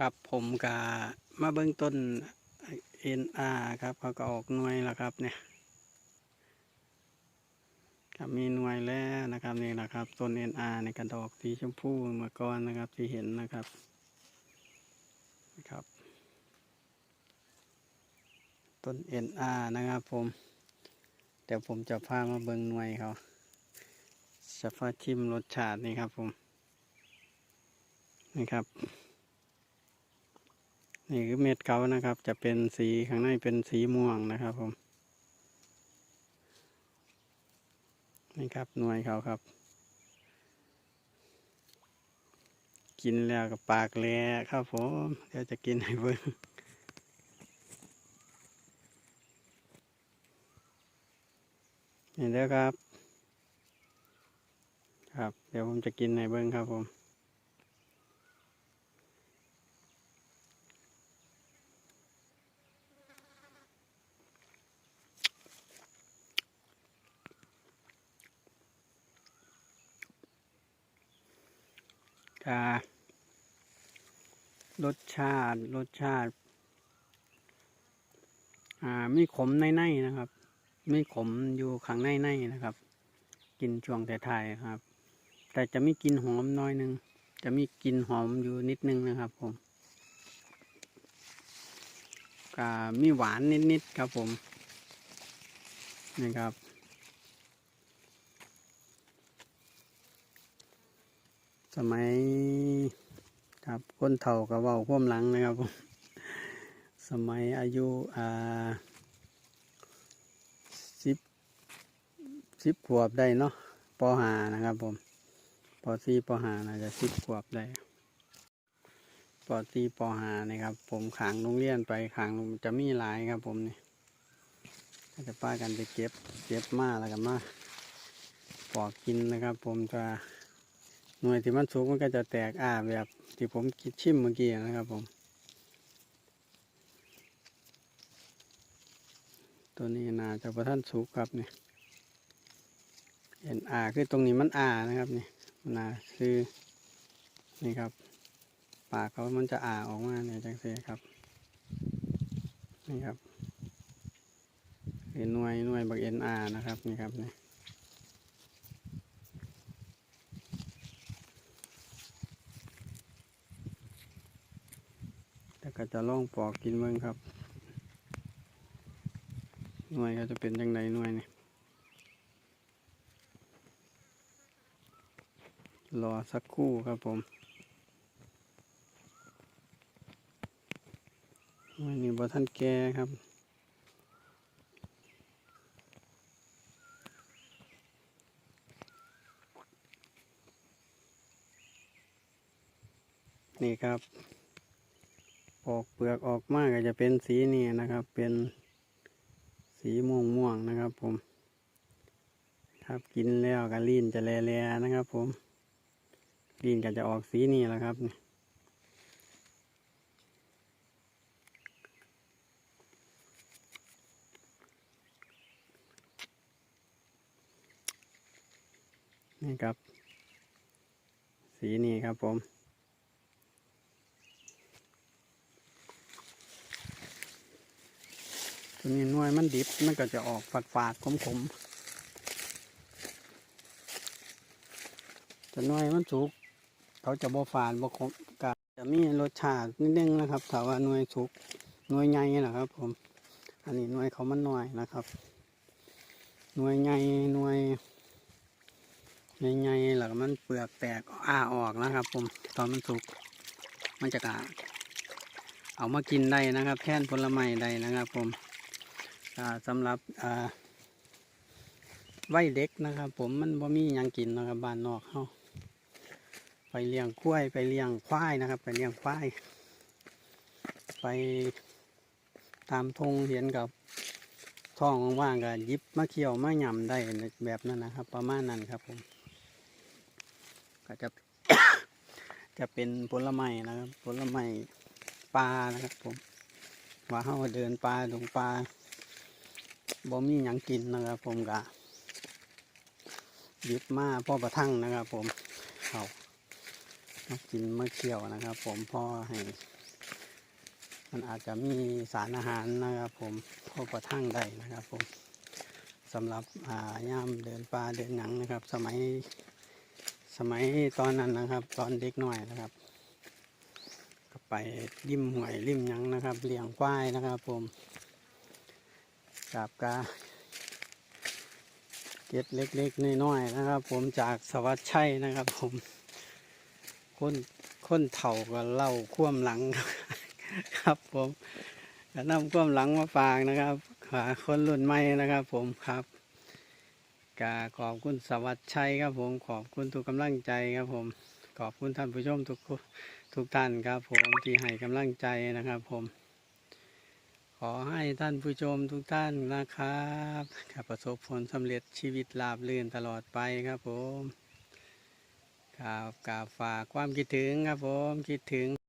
กับผมกามาเบื้องต้นเอ็นอาครับเขาก็ออกหน่วยแล้วครับเนี่ยครับมีหน่วยแล้วนะครับนี่นะครับต้นเอ็นอาในกระดอกสีชมพูเมื่อก่อนนะครับที่เห็นนะครับนะครับ ต้นเอ็นอานะครับผม เดี๋ยวผมจะพามาเบิ่งหน่วยเขาจะพาชิมรสชาตินี่ครับผมนี่ครับ นี่คือเม็ดเขานะครับ จะเป็นสีข้างในเป็นสีม่วงนะครับผม นี่ครับหน่วยเขาครับ กินแล้วกับปากแหลครับผมเดี๋ยวจะกินให้เบิ่งนี่เด้อครับ ครับ เดี๋ยวผมจะกินให้เบิ่งครับผม การสชาติรสชาติ อ่ามีขมในในๆนะครับมีขมอยู่ข้างในในๆนะครับ กินช่วงท้ายครับ แต่จะมีกินหอมน้อยหนึง จะมีกินหอมอยู่นิดนึงนะครับผมกามีหวานนิดๆครับผมนี่ครับ สมัยครับคนเฒ่าก็เว้าความหลังนะครับผมสมัยอายุอ่าสิบสิบขวบได้เนาะปหานะครับผมปสี่ปหาน่าจะสิบขวบได้ปสี่ปหานะครับ ผมขางโรงเรียนไปขางจะมีหลายครับ ผมนี่จะป้ากันไปเก็บเก็บมาแล้วกันมาปอกกินนะครับ ผมจะ หน่วยที่มันสุกมันก็จะแตกอ้าแบบที่ผมคิดชิมเมื่อกี้นะครับผม ตัวนี้นาจะประท่านสุกครับเนี่ยเห็นอ่าคือตรงนี้มันอ่านะครับนี่มันอาคือนี่ครับ ปากเขามันจะอ่าออกมาเนี่ยจังเสียครับนี่ครับเห็นหน่วยหน่วยบักเอ็นอานะครับนี่ครับนี่แก็จะล่องปอกกินเมืองครับ หน่วยก็จะเป็นยังไงหน่วยนี่รอสักครู่ครับผมน่วยนี้บ่ท่านแกครับ นี่ครับ ปอกเปลือกออกมากก็จะเป็นสีนี้นะครับ เป็นสีม่วงม่วงๆนะครับ ผมครับกินแล้วก็ลิ้นจะแลๆนะครับ ผมลิ้นก็จะออกสีนี้แหละครับนี่นี่ครับ สีนี้ครับผม ตัวนี้หน่วยมันดิบมันก็จะออกฝาดฝาดขมขมแต่หน่วยมันสุก เขาจะบ่ฝาดบ่ขมกะจะมีรสชาตินิดนึงนะครับถ้าว่าหน่วยสุกหน่วยใหญ่นะครับ ผม อันนี้หน่วยเขามันน้อยนะครับหน่วยใหญ่หน่วยใหญ่ๆแล้วก็มันเปลือกแตกอ้าออกนะครับ ผมตอนมันสุกมันจะกะเอามากินได้นะครับ แทนผลไม้ได้นะครับ ผม สำหรับอ่าไว้เด็กนะครับ ผมมันบ่มียังกินนะครับบ้านนอกเขาไปเลี้ยงกล้วยไปเลี้ยงควายนะครับ ไปเลี้ยงควายไปตามทงเห็นกับท้องว่างๆก็หยิบมาเคี่ยวมาหย่ำได้แบบนั้นนะครับ ประมาณนั้นครับ ผม ก็จะจะเป็นผลไม้นะครับผลไม้ปลานะครับ ผมว่าเขาเดินปลาลงปลา บ่มีหยังกินนะครับ ผมกะยิบมาพ่อประทังนะครับ ผมเขามากินมาเคี่ยวนะครับ ผมพ่อให้ มันอาจจะมีสารอาหารนะครับ ผมพ่อประทั่งได้นะครับ ผมสำหรับอ่าย่ามเดินป่าเดินหนังนะครับ สมัยสมัยตอนนั้นนะครับ ตอนเด็กหน้อยนะครับ ก็ไปริมหวยริมหยังนะครับเลี้ยงควายนะครับ ผม กับกาเก็บเล็กๆน้อยๆนะครับ ผมจากสวัสดิ์ชัยนะครับ ผมคนคนเถ่าก็เล่าคว่ำหลังครับ ผมก็นำคว่ำหลังมาฝากนะครับหาคนรุ่นใหม่นะครับ ผมครับกาขอบคุณสวัสดิ์ชัยครับ ผมขอบคุณทุกกำลังใจครับ ผมขอบคุณท่านผู้ชมทุกทุกท่านครับ ผมที่ให้กำลังใจนะครับ ผม ขอให้ท่านผู้ชมทุกท่านนะครับขประสบผลสำเร็จชีวิตราบรื่นตลอดไปครับผมครับกาบฝากความคิดถึงครับผมคิดถึง